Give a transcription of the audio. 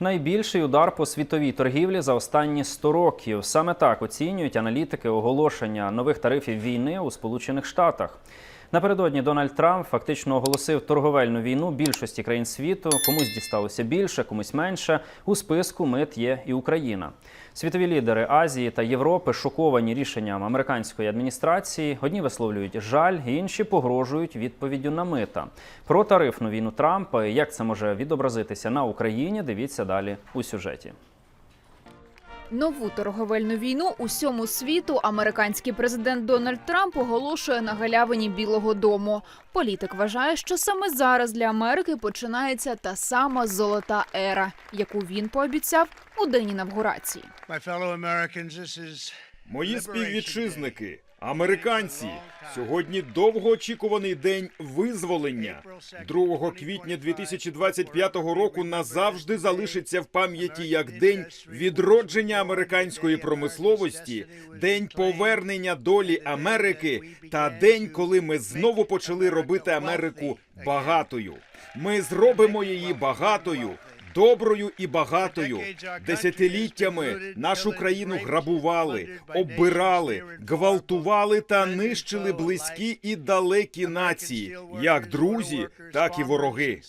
Найбільший удар по світовій торгівлі за останні 100 років. Саме так оцінюють аналітики оголошення нових тарифів війни у Сполучених Штатах. Напередодні Дональд Трамп фактично оголосив торговельну війну більшості країн світу. Комусь дісталося більше, комусь менше. У списку мит є і Україна. Світові лідери Азії та Європи шоковані рішенням американської адміністрації. Одні висловлюють жаль, інші погрожують відповіддю на мита. Про тарифну війну Трампа і як це може відобразитися на Україні. Дивіться далі у сюжеті. Нову торговельну війну усьому світу американський президент Дональд Трамп оголошує на галявині Білого Дому. Політик вважає, що саме зараз для Америки починається та сама золота ера, яку він пообіцяв у день інавгурації. Мої співвітчизники, американці, сьогодні довгоочікуваний день визволення. 2 квітня 2025 року назавжди залишиться в пам'яті як день відродження американської промисловості, день повернення долі Америки та день, коли ми знову почали робити Америку багатою. Ми зробимо її багатою. Доброю і багатою десятиліттями нашу країну грабували, оббирали, гвалтували та нищили близькі і далекі нації, як друзі, так і вороги.